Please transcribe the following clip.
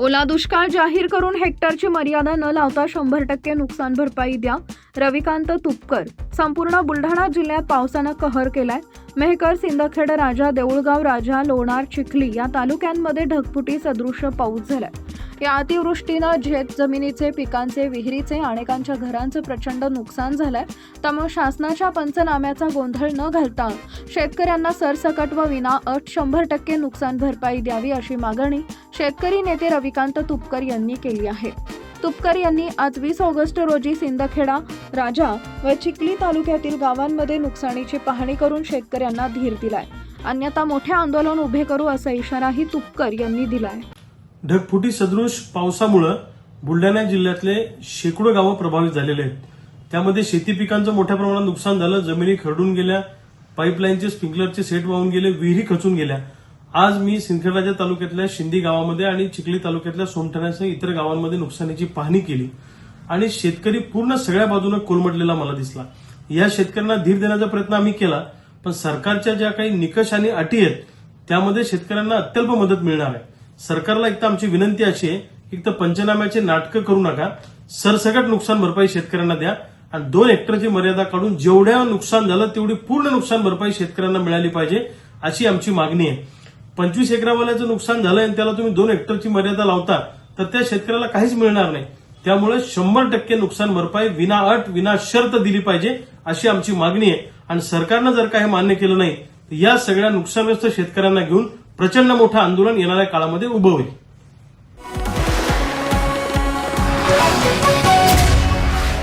ओला दुष्काळ जाहीर करून हेक्टरची मर्यादा न लावता शंभर टक्के नुकसान भरपाई द्या. रविकांत तुपकर. संपूर्ण बुलढाणा जिल्ह्यात पावसानं कहर केलाय. मेहकर सिंदखेड राजा देऊळगाव राजा लोणार चिखली या तालुक्यांमध्ये ढगफुटी सदृश्य पाऊस झालाय. या अतिवृष्टीनं झेत जमिनीचे पिकांचे विहिरीचे अनेकांच्या घरांचं प्रचंड नुकसान झालंय. त्यामुळे शासनाच्या पंचनाम्याचा गोंधळ न घालता शेतकऱ्यांना सरसकट व विना अट शंभर टक्के नुकसान भरपाई द्यावी अशी मागणी शेतकरी नेते रविकांत तुपकर यांनी केली आहे. तुपकर यांनी आज वीस ऑगस्ट रोजी सिंदखेडा राजा व चिखली तालुक्यातील गावांमध्ये नुकसानीची पाहणी करून शेतकऱ्यांना धीर दिलाय. अन्यथा मोठे आंदोलन उभे करू असा इशाराही तुपकर यांनी दिलाय. ढगफुटी सदृश पावसामुळं बुलढाणा जिल्ह्यातले शेकडो गावं प्रभावित झालेले आहेत. त्यामध्ये शेती पिकांचं मोठ्या प्रमाणात नुकसान झालं जमिनी खरडून गेल्या पाईपलाईनचे स्प्रिंकलरचे सेट वाहून गेले विहिरी खचून गेल्या. आज मी सिंदखेडराजा तालुक्यातल्या शिंदी गावामध्ये आणि चिखली तालुक्यातल्या सोमठाण्यासह इतर गावांमध्ये नुकसानीची पाहणी केली आणि शेतकरी पूर्ण सगळ्या बाजूने कोलमडलेला मला दिसला. या शेतकऱ्यांना धीर देण्याचा प्रयत्न आम्ही केला पण सरकारच्या ज्या काही निकष आणि अटी आहेत त्यामध्ये शेतकऱ्यांना अत्यल्प मदत मिळणार आहे. सरकारला एक तर आमची विनंती अशी आहे एक तर पंचनाम्याचे नाटकं करू नका सरसकट नुकसान भरपाई शेतकऱ्यांना द्या आणि दोन हेक्टरची मर्यादा काढून जेवढ्या नुकसान झालं तेवढी पूर्ण नुकसान भरपाई शेतकऱ्यांना मिळाली पाहिजे अशी आमची मागणी आहे. पंचवीस एकरावाल्याचं नुकसान झालं आणि त्याला तुम्ही दोन हेक्टरची मर्यादा लावता तर त्या शेतकऱ्याला काहीच मिळणार नाही. त्यामुळे शंभर टक्के नुकसान भरपाई विना अट विना शर्त दिली पाहिजे अशी आमची मागणी आहे. आणि सरकारनं जर काही मान्य केलं नाही तर या सगळ्या नुकसानग्रस्त शेतकऱ्यांना घेऊन प्रचंड मोठं आंदोलन येणाऱ्या काळामध्ये उभं होईल.